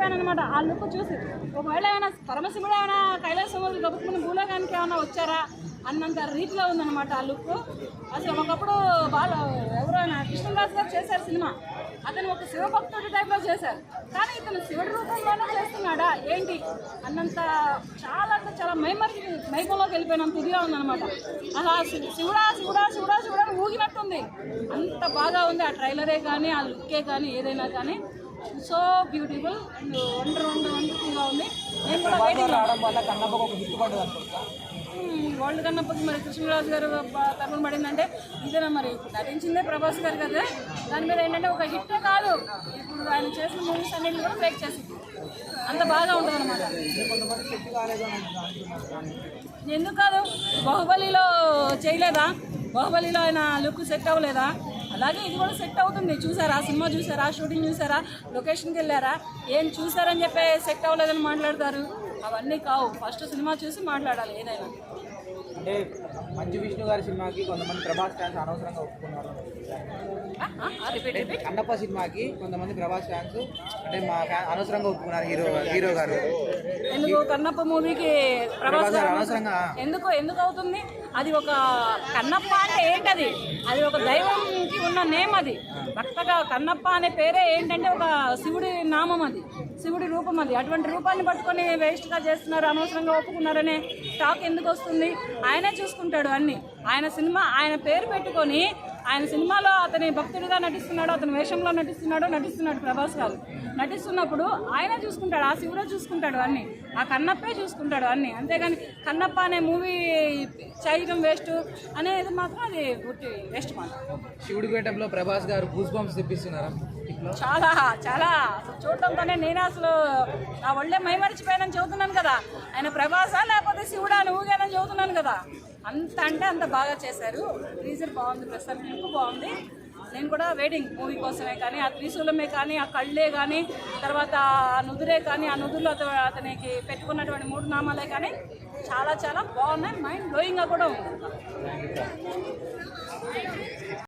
మైమర్చిపోయాను అనమాట ఆ లుక్ చూసి ఒకవేళ ఏమైనా పరమశివుడు ఏమైనా కైలాసం గబుక్కుని భూలోకానికి ఏమైనా వచ్చారా అన్నంత రీతిలో ఉందన్నమాట ఆ లుక్. అసలు ఒకప్పుడు వాళ్ళు ఎవరైనా కృష్ణదాస్ గారు చేశారు సినిమా. అతను ఒక శివభక్తుడి టైప్లో చేశారు. కానీ ఇతను శివుడి రూపంలోనే చేస్తున్నాడా? ఏంటి? అన్నంత చాలా అంటే చాలా మైమర్చి మైకంలోకి వెళ్ళిపోయినంత ఇదిగా ఉందన్నమాట. అలా శివుడా శివుడా శివుడా శివుడా ఊగినట్టుంది. అంత బాగా ఉంది ఆ ట్రైలరే కానీ ఆ లుక్కే కానీ ఏదైనా కానీ. So beautiful and wonder wonder వండర్ఫుల్గా ఉంది. నేను కూడా వెయిటింగ్ వరల్డ్ కన్నప్పకి మరి కృష్ణరాజు గారు తరఫున పడిందంటే ఇదేనా మరి? నటించిందే ప్రభాస్ గారు కదా. దాని మీద ఏంటంటే ఒక హిట్ కాదు. ఇప్పుడు ఆయన చేసిన మూవీస్ అన్నింటిని కూడా బ్రేక్ చేసింది. అంత బాగా ఉంటుంది అనమాట ఎందుకు కాదు? బాహుబలిలో చేయలేదా? బాహుబలిలో ఆయన లుక్ సెట్ అవ్వలేదా? అలాగే ఇది కూడా సెట్ అవుతుంది. చూసారా? సినిమా చూసారా? షూటింగ్ చూసారా? లొకేషన్కి వెళ్ళారా? ఏం చూసారని చెప్పి సెట్ అవ్వలేదని మాట్లాడతారు. అవన్నీ కావు. ఫస్ట్ సినిమా చూసి మాట్లాడాలి ఏదైనా. అంటే మంచు విష్ణు గారి సినిమాకి కొంతమంది ప్రభాస్ ఫ్యాన్స్ అనవసరంగా ఒప్పుకున్నారు కన్నప్ప సినిమాకి కొంతమంది ప్రభాస్ ఫ్యాన్స్ అంటే మా అనవసరంగా ఒప్పుకున్నారు హీరో హీరో గారు. ఎందుకు కన్నప్ప మూవీకి ప్రభాస్ గారు అనవసరంగా ఎందుకు ఎందుకు అవుతుంది? అది ఒక కన్నప్ప అంటే ఏంటది? అది ఒక దైవంకి ఉన్న నేమ్ అది. భక్తగా కన్నప్ప అనే పేరే ఏంటంటే ఒక శివుడి నామం అది. శివుడి రూపం అది. అటువంటి రూపాన్ని పట్టుకొని వేస్ట్గా చేస్తున్నారు అనవసరంగా ఒప్పుకున్నారనే టాక్ ఎందుకు వస్తుంది? ఆయనే చూసుకుంటాడు అన్ని. ఆయన సినిమా ఆయన పేరు పెట్టుకొని ఆయన సినిమాలో అతని భక్తుడిగా నటిస్తున్నాడు అతని వేషంలో నటిస్తున్నాడు నటిస్తున్నాడు ప్రభాస్ గారు. నటిస్తున్నప్పుడు ఆయన చూసుకుంటాడు ఆ శివుడే చూసుకుంటాడు అన్ని. ఆ కన్నప్పే చూసుకుంటాడు అన్ని. అంతేగాని కన్నప్ప అనే మూవీ చేయడం వేస్ట్ అనేది మాత్రం అది వేస్ట్ మాత్రం శివుడి పేటంలో ప్రభాస్ గారు గూస్ బాంబ్స్ తెప్పిస్తున్నారా? చాలా చాలా. అసలు చూడటంతోనే నేను అసలు నా ఒళ్ళే మైమరిచిపోయానని చెబుతున్నాను కదా. ఆయన ప్రభాసా లేకపోతే శివుడా అని ఊగానని చెబుతున్నాను కదా. అంత అంటే అంత బాగా చేశారు. టీజర్ బాగుంది ప్రస్తుతం లుక్ బాగుంది. నేను కూడా వెయిటింగ్ మూవీ కోసమే కానీ ఆ త్రిశూలమే కానీ ఆ కళ్ళే కానీ తర్వాత ఆ నుదురే కానీ ఆ నుదురులో అతనికి పెట్టుకున్నటువంటి మూడు నామాలే కానీ చాలా చాలా బాగున్నాయి. మైండ్ బ్లోయింగ్గా కూడా ఉంది.